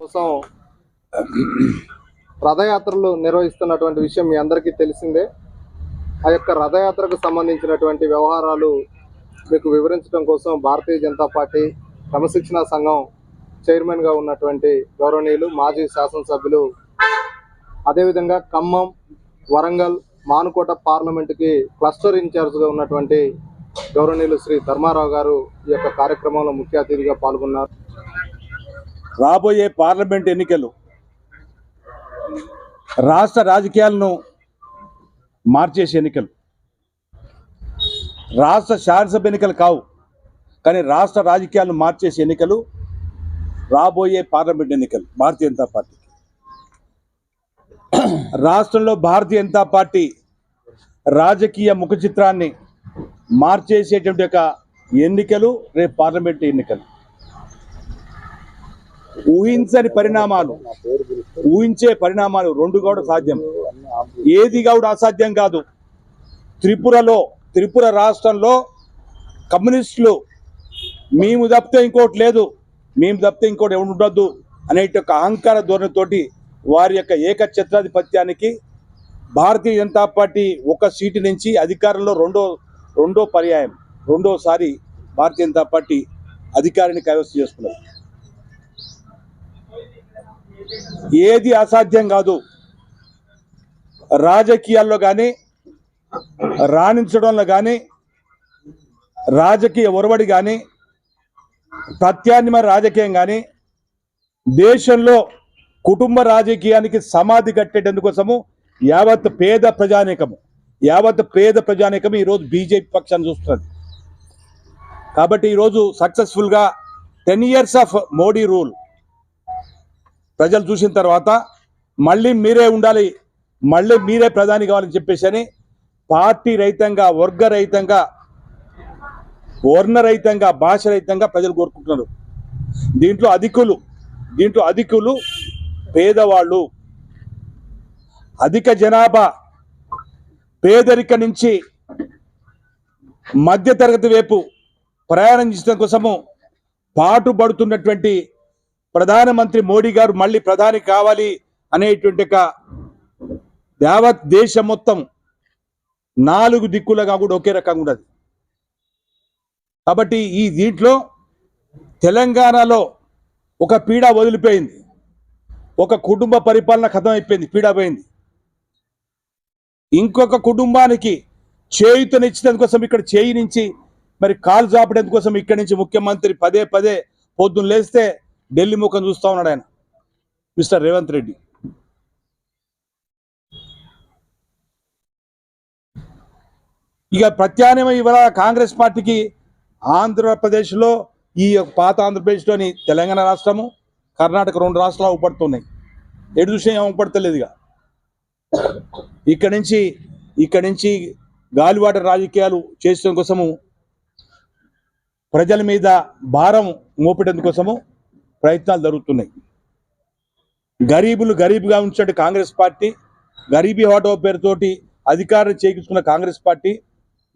కోసం రథయాత్రలు నిర్వహిస్తున్నటువంటి విషయం మీ అందరికీ తెలిసిందే. ఆ యొక్క రథయాత్రకు సంబంధించినటువంటి వ్యవహారాలు మీకు వివరించడం కోసం భారతీయ జనతా పార్టీ క్రమశిక్షణ సంఘం చైర్మన్గా ఉన్నటువంటి గౌరవనీయులు మాజీ శాసనసభ్యులు అదేవిధంగా ఖమ్మం వరంగల్ మానుకోట పార్లమెంటుకి క్లస్టర్ ఇన్ఛార్జ్గా ఉన్నటువంటి గౌరవనీయులు శ్రీ ధర్మారావు గారు ఈ యొక్క కార్యక్రమంలో ముఖ్య అతిథిగా పాల్గొన్నారు. రాబోయే పార్లమెంట్ ఎన్నికలు రాష్ట్ర రాజకీయాలను మార్చేసే ఎన్నికలు. రాష్ట్ర శాసనసభ ఎన్నికలు కావు కానీ రాష్ట్ర రాజకీయాలను మార్చేసే ఎన్నికలు రాబోయే పార్లమెంట్ ఎన్నికలు భారతీయ జనతా పార్టీ. రాష్ట్రంలో భారతీయ జనతా పార్టీ రాజకీయ ముఖ చిత్రాన్ని మార్చేసేటువంటి యొక్క ఎన్నికలు రేపు పార్లమెంట్ ఎన్నికలు. ఊహించని పరిణామాలు ఊహించే పరిణామాలు రెండు కూడా సాధ్యం. ఏది కూడా అసాధ్యం కాదు. త్రిపురలో త్రిపుర రాష్ట్రంలో కమ్యూనిస్టులు మేము తప్పితే ఇంకోటి లేదు మేము తప్పితే ఇంకోటి ఎవరు ఉండొద్దు అనే యొక్క అహంకార ధోరణితోటి వారి యొక్క ఏకఛత్రాధిపత్యానికి భారతీయ జనతా పార్టీ ఒక సీటు నుంచి అధికారంలో రెండో రెండో పర్యాయం రెండోసారి భారతీయ జనతా పార్టీ అధికారాన్ని కైవసం చేసుకున్నారు ఏది అసాధ్యం కాదు. రాజకీయాల్లో కానీ రాణించడంలో కానీ రాజకీయ ఒరవడి కానీ ప్రత్యామ్నాయ రాజకీయం కానీ దేశంలో కుటుంబ రాజకీయానికి సమాధి కట్టేటందుకోసము యావత్ పేద ప్రజానీకము యావత్ పేద ప్రజానీకము ఈరోజు బీజేపీ పక్షాన్ని చూస్తున్నది. కాబట్టి ఈరోజు సక్సెస్ఫుల్గా ten years of Modi rule ప్రజలు చూసిన తర్వాత మళ్ళీ మీరే ఉండాలి మళ్ళీ మీరే ప్రధాని కావాలని చెప్పేసి అని పార్టీ రహితంగా వర్గ రహితంగా వర్ణ రహితంగా భాష రహితంగా ప్రజలు కోరుకుంటున్నారు. దీంట్లో అధికులు దీంట్లో అధికులు పేదవాళ్ళు. అధిక జనాభా పేదరిక నుంచి మధ్యతరగతి వైపు ప్రయాణం చేసిన కోసము పాటుపడుతున్నటువంటి ప్రధానమంత్రి మోడీ గారు మళ్ళీ ప్రధాని కావాలి అనేటువంటి ఒక యావత్ దేశం మొత్తం నాలుగు దిక్కులుగా కూడా ఒకే రకంగా ఉండదు. కాబట్టి ఈ దీంట్లో తెలంగాణలో ఒక పీడ వదిలిపోయింది. ఒక కుటుంబ పరిపాలన కథం అయిపోయింది పీడ పోయింది. ఇంకొక కుటుంబానికి చేయుతనిచ్చినందుకు కోసం ఇక్కడ చేయి నుంచి మరి కాలు చాపడేందుకు కోసం ఇక్కడి నుంచి ముఖ్యమంత్రి పదే పదే పొద్దున్న లేస్తే ఢిల్లీ ముఖం చూస్తూ ఉన్నాడు ఆయన. మిస్టర్ రేవంత్ రెడ్డి. ఇక ప్రత్యామ్నాయం ఇవాళ కాంగ్రెస్ పార్టీకి ఆంధ్రప్రదేశ్లో ఈ యొక్క పాత ఆంధ్రప్రదేశ్లోని తెలంగాణ రాష్ట్రము కర్ణాటక రెండు రాష్ట్రాలు ఊపడుతున్నాయి ఎటు చూసినా ఏం ఇక. ఇక్కడి నుంచి ఇక్కడి నుంచి గాలివాట రాజకీయాలు చేసిన కోసము ప్రజల మీద భారం మోపేటందుకు కోసము ప్రయత్నాలు జరుగుతున్నాయి. గరీబులు గరీబుగా ఉంచాడు కాంగ్రెస్ పార్టీ గరీబీ హోటో పేరుతోటి అధికారం చేయించుకున్న కాంగ్రెస్ పార్టీ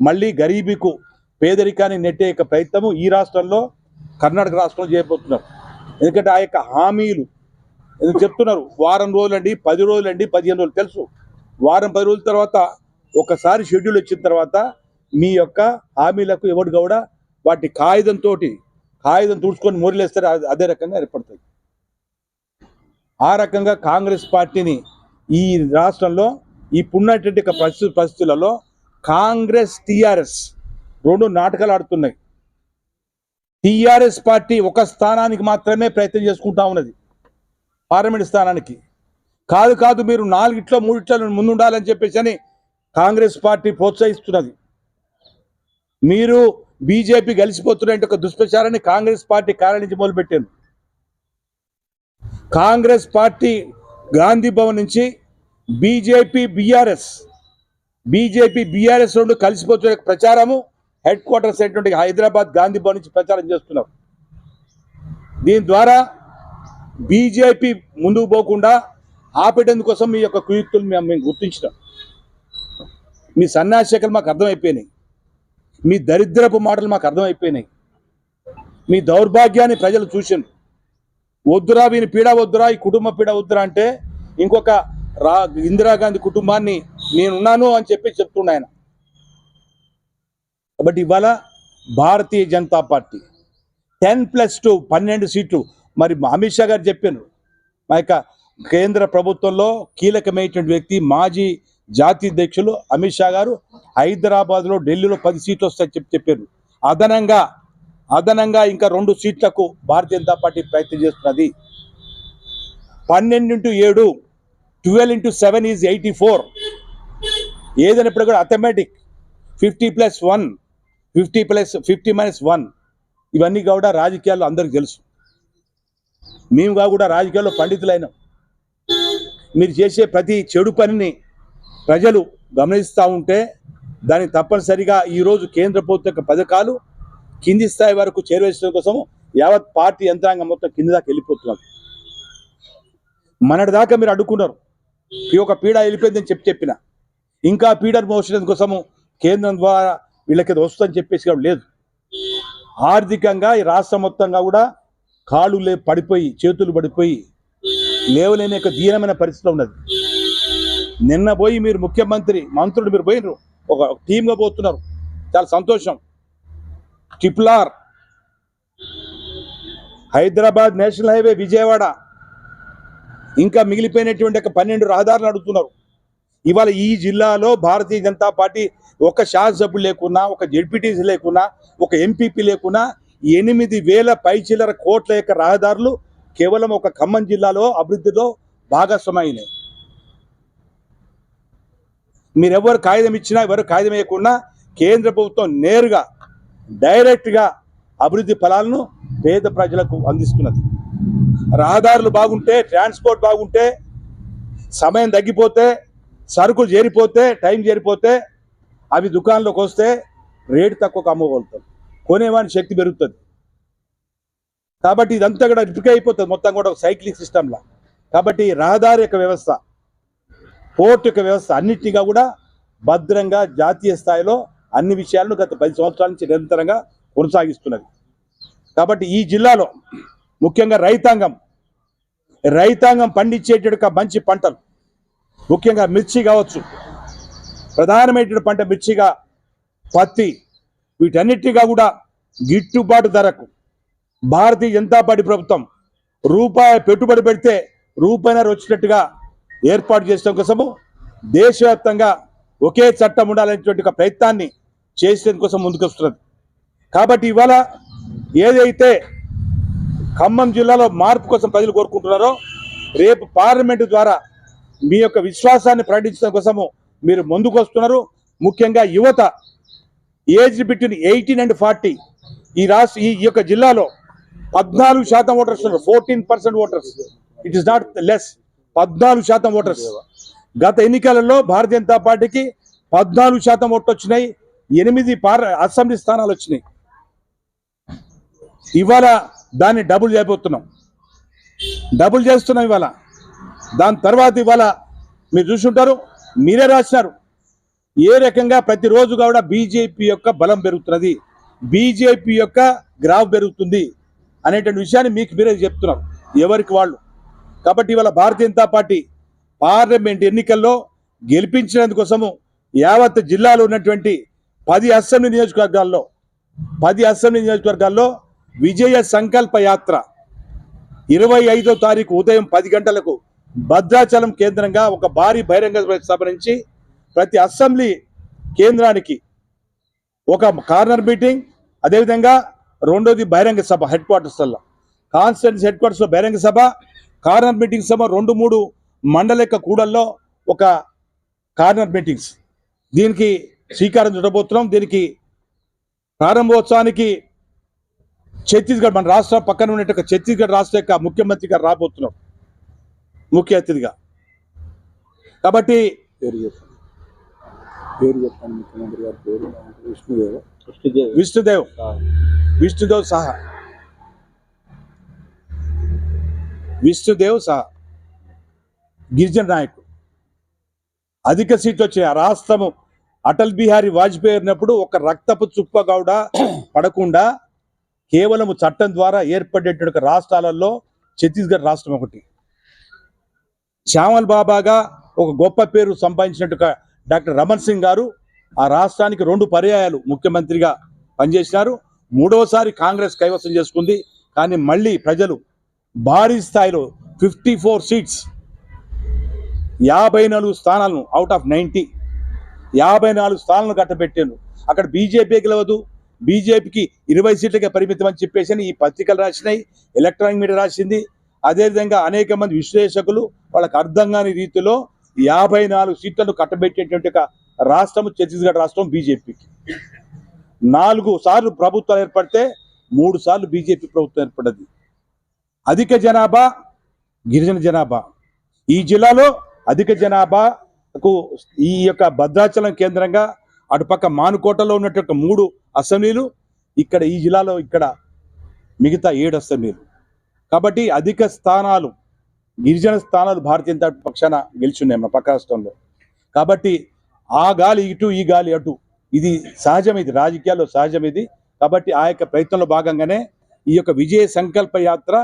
మళ్ళీ గరీబీకు పేదరికాన్ని నెట్టే యొక్క ప్రయత్నము ఈ రాష్ట్రంలో కర్ణాటక రాష్ట్రంలో చేయబోతున్నారు. ఎందుకంటే ఆ యొక్క హామీలు ఎందుకు చెప్తున్నారు? వారం రోజులండి పది రోజులండి పదిహేను రోజులు తెలుసు. వారం పది రోజుల తర్వాత ఒకసారి షెడ్యూల్ వచ్చిన తర్వాత మీ యొక్క హామీలకు ఎవడు కూడా వాటి కాగితంతో కాగితం తుడుచుకొని మురిలేస్తారు అదే- అదే రకంగా ఏర్పడుతుంది ఆ రకంగా కాంగ్రెస్ పార్టీని ఈ రాష్ట్రంలో ఈ పరిస్థితి పరిస్థితులలో కాంగ్రెస్ టీఆర్ఎస్ రెండు నాటకాలు ఆడుతున్నాయి. టీఆర్ఎస్ పార్టీ ఒక స్థానానికి మాత్రమే ప్రయత్నం చేసుకుంటా ఉన్నది. పార్లమెంట్ స్థానానికి. కాదు కాదు మీరు నాలుగిట్లో మూడిట్లో ముందుండాలని చెప్పేసి అని కాంగ్రెస్ పార్టీ ప్రోత్సహిస్తున్నది. మీరు బీజేపీ కలిసిపోతున్నట్టు ఒక దుష్ప్రచారాన్ని కాంగ్రెస్ పార్టీ కార్యాలయం నుంచి మొదలుపెట్టింది కాంగ్రెస్ పార్టీ గాంధీ భవన్ నుంచి బీజేపీ బీఆర్ఎస్ బీజేపీ బీఆర్ఎస్ రెండు కలిసిపోతున్న ప్రచారము హెడ్ క్వార్టర్స్ అయినటువంటి హైదరాబాద్ గాంధీ భవన్ నుంచి ప్రచారం చేస్తున్నారు దీని ద్వారా బీజేపీ ముందుకు పోకుండా ఆపేటందుకోసం మీ యొక్క కుయుక్తులు మేము మేము గుర్తించినాం. మీ సన్యాసికలు మాకు అర్థమైపోయినాయి. మీ దరిద్రపు మాటలు మాకు అర్థమైపోయినాయి. మీ దౌర్భాగ్యాన్ని ప్రజలు చూసిండ్రు వద్దురా వీని పీడ వద్దురా ఈ కుటుంబ పీడ వద్దురా అంటే ఇంకొక రా ఇందిరాగాంధీ కుటుంబాన్ని నేనున్నాను అని చెప్పి చెప్తుండే ఆయన. కాబట్టి ఇవాళ Bharatiya Janata party ten plus two పన్నెండు సీట్లు మరి అమిత్ షా గారు చెప్పారు. మా యొక్క కేంద్ర ప్రభుత్వంలో కీలకమైనటువంటి వ్యక్తి మాజీ జాతీయ అధ్యక్షులు అమిత్ షా గారు హైదరాబాద్లో ఢిల్లీలో పది సీట్లు వస్తాయని చెప్పి చెప్పారు. అదనంగా అదనంగా ఇంకా రెండు సీట్లకు భారతీయ జనతా పార్టీ ప్రయత్నం చేస్తున్నది. పన్నెండు ఇంటూ ఏడు twelve into seven is eighty four. ఏదైనప్పుడు కూడా arithmetic fifty plus one fifty plus fifty minus one. ఇవన్నీ కూడా రాజకీయాల్లో అందరికి తెలుసు. మేము కూడా రాజకీయాల్లో పండితులైనాం. మీరు చేసే ప్రతి చెడు పనిని ప్రజలు గమనిస్తూ ఉంటే దాన్ని తప్పనిసరిగా ఈరోజు కేంద్ర ప్రభుత్వ పథకాలు కింది స్థాయి వరకు చేరవేసిన కోసం యావత్ పార్టీ యంత్రాంగం మొత్తం కింది దాకా వెళ్ళిపోతున్నారు. మనటి దాకా మీరు అడ్డుకున్నారు. ఈ యొక్క పీడ వెళ్ళిపోయిందని చెప్పి చెప్పిన. ఇంకా పీడను మోసడం కోసము కేంద్రం ద్వారా వీళ్ళకి అది వస్తుందని చెప్పేసి లేదు. ఆర్థికంగా ఈ రాష్ట్రం మొత్తంగా కూడా కాళ్ళు లే పడిపోయి చేతులు పడిపోయి లేవలేని యొక్క దీనమైన పరిస్థితిలో ఉన్నది. నిన్న పోయి మీరు ముఖ్యమంత్రి మంత్రులు మీరు పోయినరు ఒక టీమ్గా పోతున్నారు. చాలా సంతోషం. Triple Hyderabad national highway Vijayawada. ఇంకా మిగిలిపోయినటువంటి ఒక పన్నెండు రహదారులు అడుగుతున్నారు. ఇవాళ ఈ జిల్లాలో భారతీయ జనతా పార్టీ ఒక శాసనసభ్యులు లేకున్నా ఒక జడ్పీటీసీ లేకున్నా ఒక ఎంపీపీ లేకున్నా ఎనిమిది వేల పైచిల్లర కోట్ల యొక్క రహదారులు కేవలం ఒక ఖమ్మం జిల్లాలో అభివృద్ధిలో భాగస్వామైనాయి మీరెవరు కాగితం ఇచ్చినా ఎవరు కాగితం వేయకుండా కేంద్ర ప్రభుత్వం నేరుగా డైరెక్ట్గా అభివృద్ధి ఫలాలను పేద ప్రజలకు అందిస్తున్నది. రహదారులు బాగుంటే ట్రాన్స్పోర్ట్ బాగుంటే సమయం తగ్గిపోతే సరుకులు చేరిపోతే టైం చేరిపోతే అవి దుకాణంలోకి వస్తే రేటు తక్కువకు అమ్మగలుగుతాం. కొనేవాని శక్తి పెరుగుతుంది. కాబట్టి ఇదంతా కూడా రిపిక్ అయిపోతుంది. మొత్తం కూడా ఒక సైక్లింగ్ సిస్టంలా. కాబట్టి రహదారి యొక్క వ్యవస్థ పోర్ట్ యొక్క వ్యవస్థ అన్నిటిగా కూడా భద్రంగా జాతీయ స్థాయిలో అన్ని విషయాలను గత పది సంవత్సరాల నుంచి నిరంతరంగా కొనసాగిస్తున్నది. కాబట్టి ఈ జిల్లాలో ముఖ్యంగా రైతాంగం రైతాంగం పండించేట మంచి పంటలు ముఖ్యంగా మిర్చి కావచ్చు ప్రధానమైనటువంటి పంట మిర్చిగా పత్తి వీటన్నిటిగా కూడా గిట్టుబాటు ధరకు భారతీయ జనతా పార్టీ ప్రభుత్వం రూపాయి పెట్టుబడి పెడితే రూపాయినర వచ్చినట్టుగా ఏర్పాటు చేయడం కోసము దేశవ్యాప్తంగా ఒకే చట్టం ఉండాలనేటువంటి ఒక ప్రయత్నాన్ని చేసేందుకోసం ముందుకొస్తున్నది కాబట్టి ఇవాళ ఏదైతే ఖమ్మం జిల్లాలో మార్పు కోసం ప్రజలు కోరుకుంటున్నారో రేపు పార్లమెంటు ద్వారా మీ యొక్క విశ్వాసాన్ని ప్రకటించడం కోసము మీరు ముందుకు వస్తున్నారు. ముఖ్యంగా యువత age between eighteen and forty ఈ రాష్ట్ర ఈ ఈ యొక్క జిల్లాలో పద్నాలుగు శాతం ఓటర్స్ ఉన్నారు. Fourteen percent voters. It is not less. పద్నాలుగు శాతం ఓటర్స్. గత ఎన్నికలలో భారతీయ జనతా పార్టీకి పద్నాలుగు శాతం ఓట్లు వచ్చినాయి ఎనిమిది అసెంబ్లీ స్థానాలు వచ్చినాయి. ఇవాళ దాన్ని డబుల్ చేయబోతున్నాం. డబుల్ చేస్తున్నాం ఇవాళ. దాని తర్వాత ఇవాళ మీరు చూసుంటారు మీరే రాసినారు. ఏ రకంగా ప్రతిరోజు కూడా బీజేపీ యొక్క బలం పెరుగుతున్నది బీజేపీ యొక్క గ్రాఫ్ పెరుగుతుంది అనేటువంటి విషయాన్ని మీకు మీరే చెప్తున్నారు. ఎవరికి వాళ్ళు? కాబట్టి ఇవాళ భారతీయ జనతా పార్టీ పార్లమెంట్ ఎన్నికల్లో గెలిపించినందుకోసము యావత్ జిల్లాలో ఉన్నటువంటి పది అసెంబ్లీ నియోజకవర్గాల్లో పది అసెంబ్లీ నియోజకవర్గాల్లో విజయ సంకల్ప యాత్ర ఇరవై ఐదో తారీఖు ఉదయం పది గంటలకు భద్రాచలం కేంద్రంగా ఒక భారీ బహిరంగ సభ నుంచి ప్రతి అసెంబ్లీ కేంద్రానికి ఒక కార్నర్ మీటింగ్ అదేవిధంగా రెండోది బహిరంగ సభ హెడ్ క్వార్టర్స్లో కాన్స్టిట్యూన్సీ హెడ్ క్వార్టర్స్లో బహిరంగ సభ కార్నర్ మీటింగ్ సభ రెండు మూడు మండల యొక్క కూడల్లో ఒక కార్నర్ మీటింగ్స్. దీనికి శ్రీకారం చుట్టబోతున్నాం. దీనికి ప్రారంభోత్సవానికి ఛత్తీస్గఢ్ మన రాష్ట్ర పక్కన ఉన్నట్టు ఛత్తీస్గఢ్ రాష్ట్ర యొక్క ముఖ్యమంత్రి గారు రాబోతున్నారు ముఖ్య అతిథిగా. కాబట్టి పేరు చెప్పండి. పేరు చెప్పండి ముఖ్యమంత్రి గారి. పేరు విష్ణుదేవ. విష్ణుదేవ్. విష్ణుదేవ్ విష్ణుదేవ్ సహా. విష్ణుదేవ్ సహా గిరిజన నాయకుడు. అధిక సీట్లు వచ్చినాయి ఆ రాష్ట్రము అటల్ బిహారీ వాజ్పేయి ఉన్నప్పుడు ఒక రక్తపు చుప్ప గౌడ పడకుండా కేవలం చట్టం ద్వారా ఏర్పడేటువంటి రాష్ట్రాలలో ఛత్తీస్గఢ్ రాష్ట్రం ఒకటి. శ్యామల్ బాబాగా ఒక గొప్ప పేరు సంపాదించినట్టుగా డాక్టర్ రమణ్ సింగ్ గారు ఆ రాష్ట్రానికి రెండు పర్యాయాలు ముఖ్యమంత్రిగా పనిచేసినారు. మూడవసారి కాంగ్రెస్ కైవసం చేసుకుంది. కానీ మళ్ళీ ప్రజలు భారీ స్థాయిలో ఫిఫ్టీ ఫోర్ సీట్స్. యాభై నాలుగు స్థానాలను అవుట్ ఆఫ్ నైంటీ యాభై నాలుగు స్థానాలను కట్టబెట్టాను అక్కడ బీజేపీ గెలవదు. బీజేపీకి ఇరవై సీట్లకే పరిమితం అని చెప్పేసి అని ఈ పత్రికలు రాసినాయి. ఎలక్ట్రానిక్ మీడియా రాసింది. అదేవిధంగా అనేక మంది విశ్లేషకులు వాళ్ళకి అర్థం కాని రీతిలో యాభై నాలుగు సీట్లను కట్టబెట్టేటువంటి ఒక రాష్ట్రం ఛత్తీస్గఢ్ రాష్ట్రం బీజేపీకి. నాలుగు సార్లు ప్రభుత్వాలు ఏర్పడితే మూడు సార్లు బీజేపీ ప్రభుత్వం ఏర్పడ్డది. అధిక జనాభా గిరిజన జనాభా. ఈ జిల్లాలో అధిక జనాభాకు ఈ యొక్క భద్రాచలం కేంద్రంగా అటుపక్క మానుకోటలో ఉన్నటువంటి మూడు అసెంబ్లీలు ఇక్కడ ఈ జిల్లాలో ఇక్కడ మిగతా ఏడు అసెంబ్లీలు. కాబట్టి అధిక స్థానాలు గిరిజన స్థానాలు భారతీయ జనతా పక్షాన గెలిచున్నాయి మన పక్క రాష్ట్రంలో. కాబట్టి ఆ గాలి ఇటు ఈ గాలి అటు ఇది సహజం ఇది రాజకీయాల్లో సహజం ఇది కాబట్టి ఆ యొక్క ప్రయత్నంలో భాగంగానే ఈ యొక్క విజయ సంకల్ప యాత్ర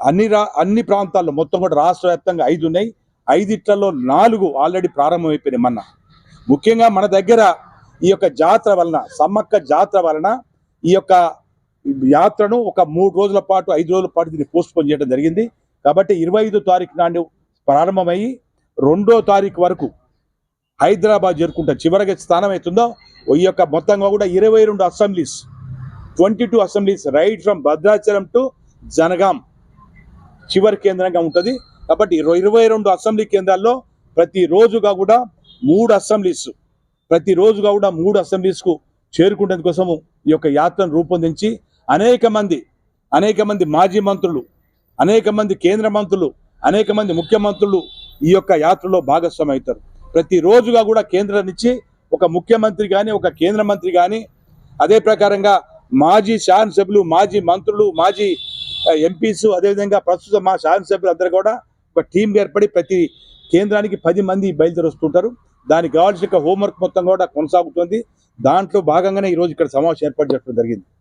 అన్ని రా అన్ని ప్రాంతాల్లో మొత్తం కూడా రాష్ట్ర వ్యాప్తంగా ఐదు ఉన్నాయి. ఐదిట్లలో నాలుగు ఆల్రెడీ ప్రారంభమైపోయినాయి మొన్న. ముఖ్యంగా మన దగ్గర ఈ యొక్క జాతర వలన సమ్మక్క జాతర వలన ఈ యొక్క యాత్రను ఒక మూడు రోజుల పాటు ఐదు రోజుల పాటు దీన్ని పోస్ట్పోన్ చేయడం జరిగింది. కాబట్టి ఇరవై ఐదో తారీఖు నాడు ప్రారంభమయ్యి రెండో తారీఖు వరకు హైదరాబాద్ చేరుకుంటా చివరికి స్థానం అవుతుందో ఈ యొక్క మొత్తంగా కూడా ఇరవై రెండు assemblies twenty two assemblies right from Bhadrachalam to Jangaon. చివరి కేంద్రంగా ఉంటుంది. కాబట్టి ఇరవై ఇరవై రెండు అసెంబ్లీ కేంద్రాల్లో ప్రతి రోజుగా కూడా మూడు అసెంబ్లీస్ ప్రతిరోజుగా కూడా మూడు అసెంబ్లీస్కు చేరుకునేందుకోసము ఈ యొక్క యాత్రను రూపొందించి అనేక మంది అనేక మంది మాజీ మంత్రులు అనేక మంది కేంద్ర మంత్రులు అనేక మంది ముఖ్యమంత్రులు ఈ యొక్క యాత్రలో భాగస్వామవుతారు ప్రతిరోజుగా ప్రతి రోజుగా కూడా కేంద్రం నుంచి ఒక ముఖ్యమంత్రి కానీ ఒక కేంద్ర మంత్రి కానీ అదే ప్రకారంగా మాజీ శాసనసభ్యులు మాజీ మంత్రులు మాజీ ఎంపీస్ అదేవిధంగా ప్రస్తుతం మా శాసనసభ్యులు అందరూ కూడా ఒక టీం ఏర్పడి ప్రతి కేంద్రానికి పది మంది బయలుదేరి వస్తుంటారు దానికి కావాల్సిన హోంవర్క్ మొత్తం కూడా కొనసాగుతుంది. దాంట్లో భాగంగానే ఈరోజు ఇక్కడ సమావేశం ఏర్పాటు చేయడం జరిగింది.